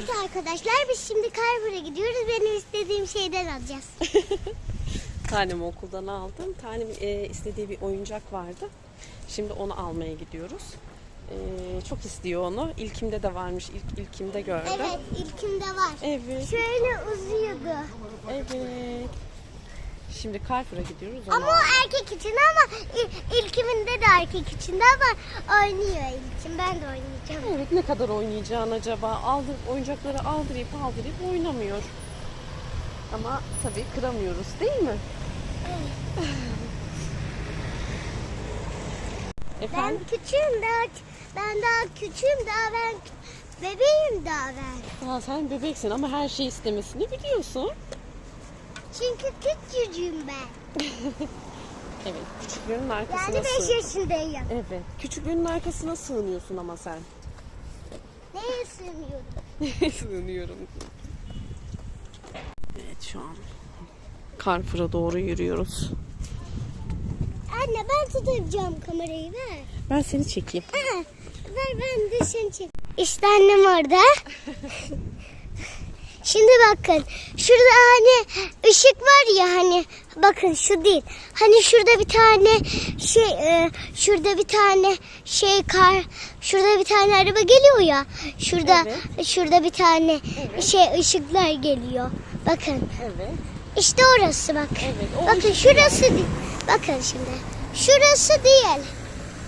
Evet arkadaşlar biz şimdi Carrefour'a gidiyoruz. Benim istediğim şeyden alacağız. Tanemi okuldan aldım. Tanem e, istediği bir oyuncak vardı. Şimdi onu almaya gidiyoruz. E, çok istiyor onu. İlkimde de varmış. İlk ilkimde gördüm. Evet ilkimde var. Evet. Şöyle uzuyordu. Evet. Şimdi Carrefour'a gidiyoruz. Onu Ama o erkek için ama il- ilkiminde de erkek ama oynuyor ilkim. Ben de oynayacağım. Evet ne kadar oynayacağın acaba? Aldır, oyuncakları aldırıp aldırıp oynamıyor. Ama tabii kıramıyoruz değil mi? Ben Efendim? küçüğüm daha ben daha küçüğüm daha ben bebeğim daha ben. Aa, sen bebeksin ama her şeyi istemesini biliyorsun. Çünkü küçücüğüm ben. Evet, küçüklüğünün arkasına Yani 5 sığın. yaşındayım. Evet, küçüklüğünün arkasına sığınıyorsun ama sen. Neye sığınıyorum? Sığınıyorum. Evet şu an Carrefour'a doğru yürüyoruz. Anne ben tutacağım kamerayı ver. Ben seni çekeyim. Aa, ver ben de seni çek. İşte annem orada. Şimdi bakın şurada hani ışık var ya hani bakın şu değil. Hani şurada bir tane şey e, şurada bir tane şey kar şurada bir tane araba geliyor ya. Şurada şurada bir tane şey ışıklar geliyor. Bakın Evet. işte orası bak. Evet, Bakın şurası değil. Bakın şimdi. Şurası değil.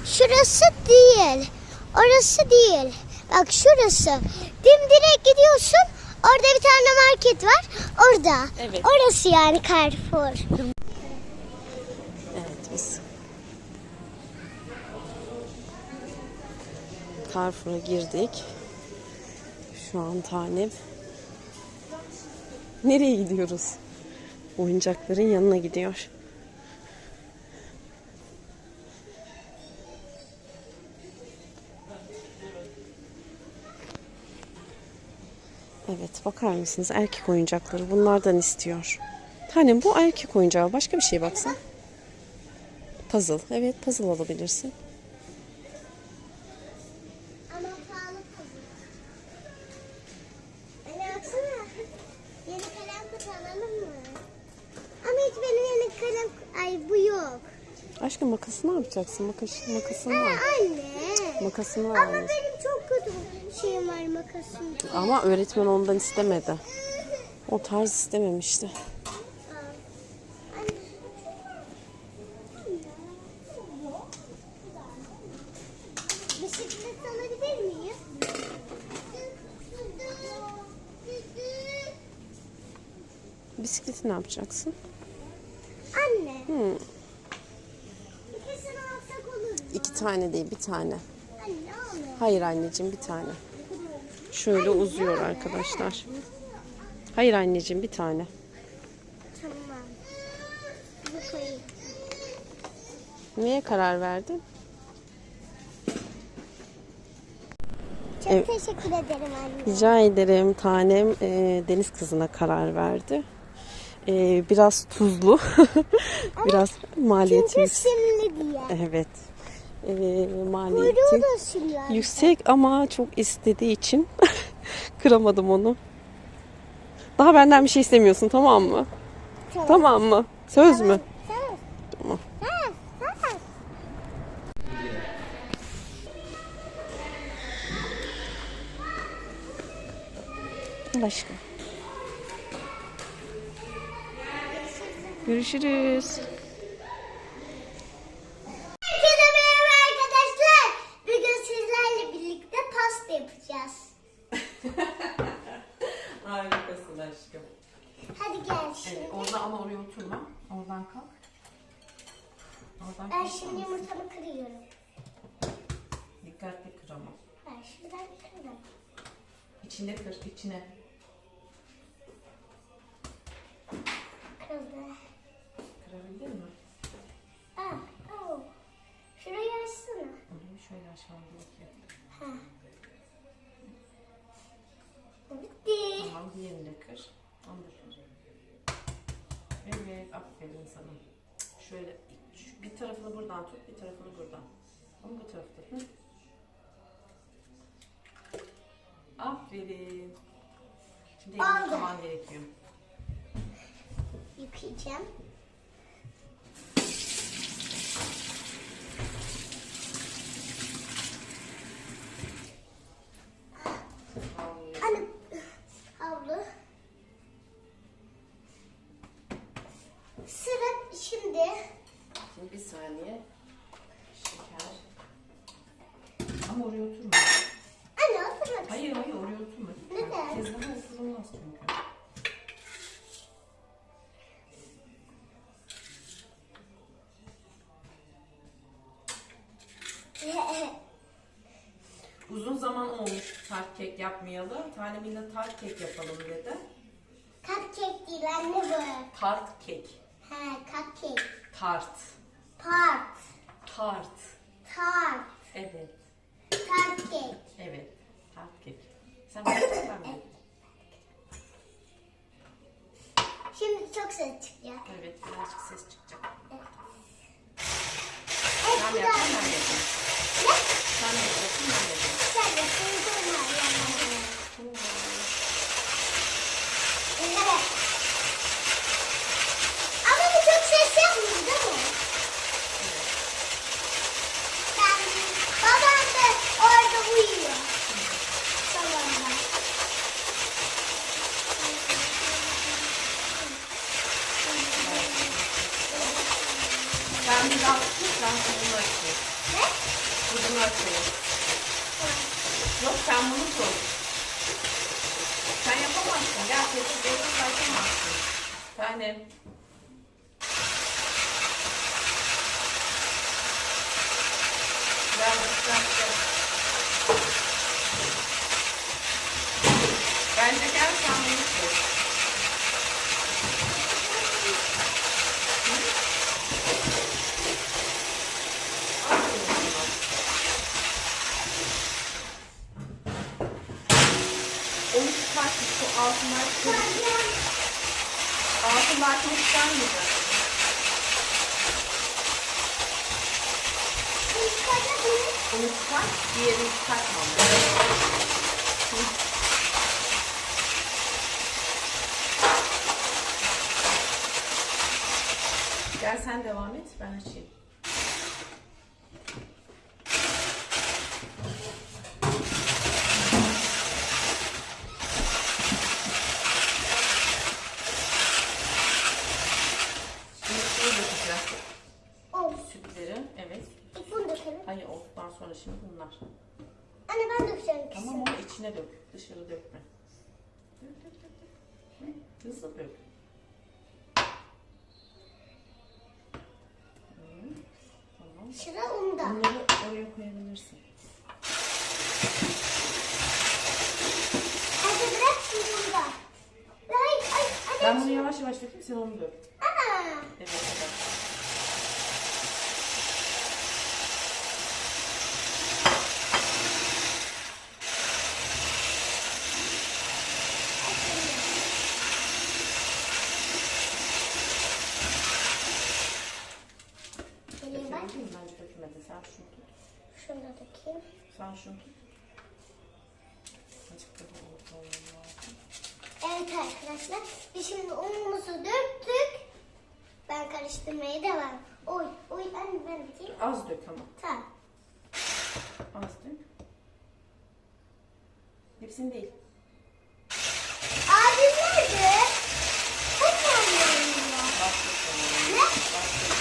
Şurası değil. Orası değil. Bak şurası. Dimdirek gidiyorsun. Orada bir tane market var. Orada. Evet. Orası yani Carrefour. Evet biz Carrefour'a girdik. Şu an tanem. Nereye gidiyoruz? Oyuncakların yanına gidiyor. Bakar mısınız erkek oyuncakları bunlardan istiyor. Tanem bu erkek oyuncağı başka bir şey baksan. Puzzle. Evet puzzle alabilirsin. Ama pahalı. Anne baksana. Yeni kalem kutu alalım mı? Ama hiç benim yeni kalem... Ay bu yok. Aşkım makası ne yapacaksın? Makas, makasını Ha, var. anne. Makasını var. Ama benim şeyim var makasım. Ama öğretmen ondan istemedi. O tarz istememişti. Bisiklet alabilir miyim? Bisikleti ne yapacaksın? Anne. Hmm, İkisini alsak olur mu? iki tane değil bir tane. Anne olur. Hayır anneciğim bir tane. Şöyle uzuyor arkadaşlar. Hayır anneciğim bir tane. Tamam. Bu koyayım. Neye karar verdin? Çok Evet. teşekkür ederim anne. Rica ederim. Tanem e, deniz kızına karar verdi. E, biraz tuzlu. biraz maliyeti Çünkü simli diye. Evet. E, maliyeti yüksek ama çok istediği için kıramadım onu. Daha benden bir şey istemiyorsun tamam mı? Tamam. Tamam mı? Söz mü? Tamam. Tamam. Aşkım. Görüşürüz. Yapacağız. Harikasın aşkım. Hadi gel şimdi. Evet, orada ama oraya oturma. Oradan kalk. Oradan Ben kalk. şimdi yumurtamı kırıyorum. Dikkatli kır ama. Ben şuradan kırdım. İçine kır, içine. Kırıldı. Kırabildin mi? Ah, oh. Şurayı açsana. Şöyle aşağı bakayım. Ha. Bitti. Tamam, diğerini de kır. Onu da kır. Evet, aferin sana. Şöyle bir tarafını buradan tut, bir tarafını buradan. Ama bu tarafta. Hı? Aferin. Şimdi elini yıkaman gerekiyor. Yıkayacağım. Anne havlu. Sıra şimdi Şimdi bir saniye. Şeker. Ama oraya oturma. anne oturmak. Hayır hayır oraya oturma. Neden? Tezgaha oturulmaz çünkü. Uzun zaman olmuş tart kek yapmayalı. Tanemille tart kek yapalım dedi. Cupcake değil anne bu. Tart kek. He cupcake. Tart. Tart. Tart. Tart. Evet. Tart cake. Evet. Tart kek. Sen ben mi? Şimdi çok ses çıkacak. Evet birazcık ses çıkacak. Evet, Sen yaptın ben yapayım? Ne? Sen yapıyorsun ben yapayım? Sen de koydun ha yanlarına. Evet. Ama bu çok ses yapmıyor değil mi? Ben, babam da orada uyuyor. Salonda. Sen biraz tut ben kuzunu açayım. Ne? Kuzunu açayım. Yok sen bunu tut. Sen yapamazsın. Gel sessiz sessiz yapamazsın. Tanem. Gel gel gel. Bence gel sen bunu tut. Aferin sana. Onu çıkartın. Şu altından altından çıkarmayacak. Onu çıkart, diğerini çıkartmam. Gel sen devam et, ben açayım. Şimdi suyu dökeceğiz. Ol. Sütleri, evet. İlk bunu dökelim. Hayır olduktan sonra şimdi bunlar. Anne ben dökeceğim ikisini. Tamam onu içine dök. Dışarı dökme. Dök, dök, dök, dök. Hı, Hızlı dök. Hı, Tamam. Sıra unda. Bunları oraya koyabilirsin. Hadi bırak şimdi unda. Ay ay ay. Ben bunu yavaş yavaş dökeyim sen onu dök. Ana. Evet. evet. Geleyim bak. Dökemedin mi? Bence dökemedin. Sen şunu tut. Şunu da şunu tut. Azıcık da olmalı. Evet arkadaşlar. Biz şimdi unumuzu döktük. Ben karıştırmaya devam. Oy oy anne ben dökeyim. Az dök ama. Tamam. Az dök. Hepsini değil. Abim nerede? Hep anlıyorum ya. Az dök tamam. Ne? Az dök.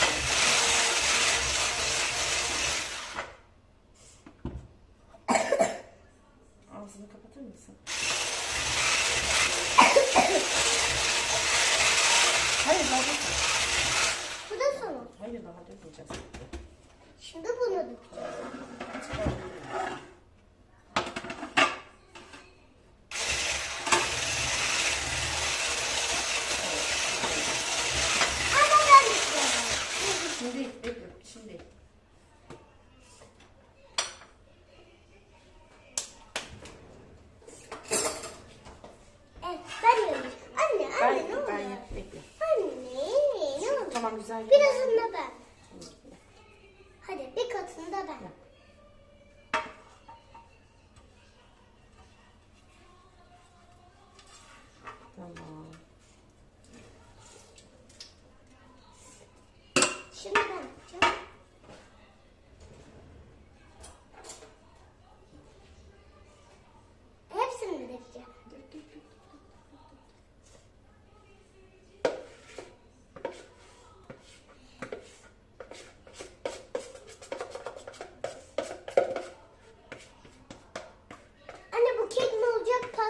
Ağzını kapatır mısın? Hayır daha dökme. Bu da sonu. Hayır daha dökmeyeceğiz. Şimdi bunu dökeceğiz. Çıkar. Ama ben dökeceğim. Şimdi değil, bekle. Şimdi değil. Evet ben yiyorum. Anne Ben, anne ne ben oluyor? yap, bekle. Anne ne oluyor? Tamam güzel. Birazını da ben. Hadi bir katını da ben.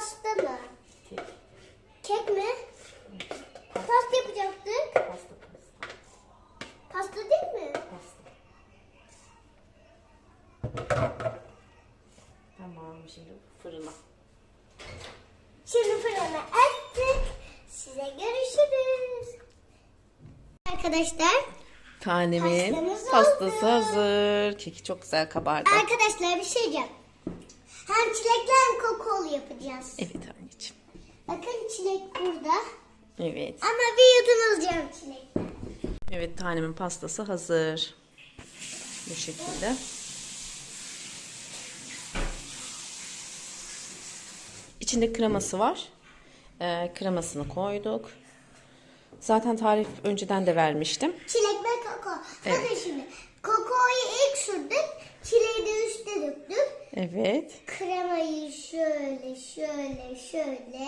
pasta mı? Kek. Kek mi? Pasta yapacaktık. Pasta pasta. Pasta değil mi? Pasta. Tamam şimdi fırına. Şimdi fırına attık. Size görüşürüz. Arkadaşlar, Tanemin Pastamız pastası hazır. Keki çok güzel kabardı. arkadaşlar bir şey diyeceğim. Hem çilekli hem kakaolu yapacağız. Evet anneciğim. Bakın çilek burada. Evet. Ama bir yudum alacağım çilekten. Evet tanemin pastası hazır. Bu şekilde. İçinde kreması var. Ee, kremasını koyduk. Zaten tarif önceden de vermiştim. Çilek ve kakao. Evet. Bakın şimdi. Kakaoyu ilk sürdük. Çileği de üstte döktük. Evet. Kremayı şöyle şöyle şöyle.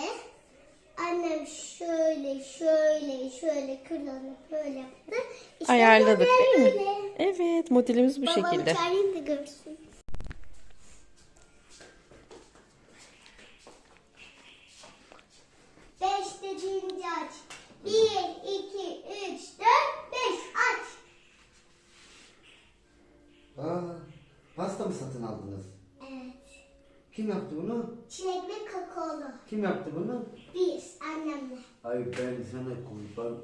Annem şöyle şöyle şöyle kırlanıp böyle yaptı. İşte Ayarladık değil mi? böyle. Evet modelimiz bu Babamı şekilde. çağırayım da görsün. Aa, pasta mı satın aldınız? Evet. Kim yaptı bunu? Çilekli kakaolu. Kim yaptı bunu? Biz annemle. Ay ben sana kurban.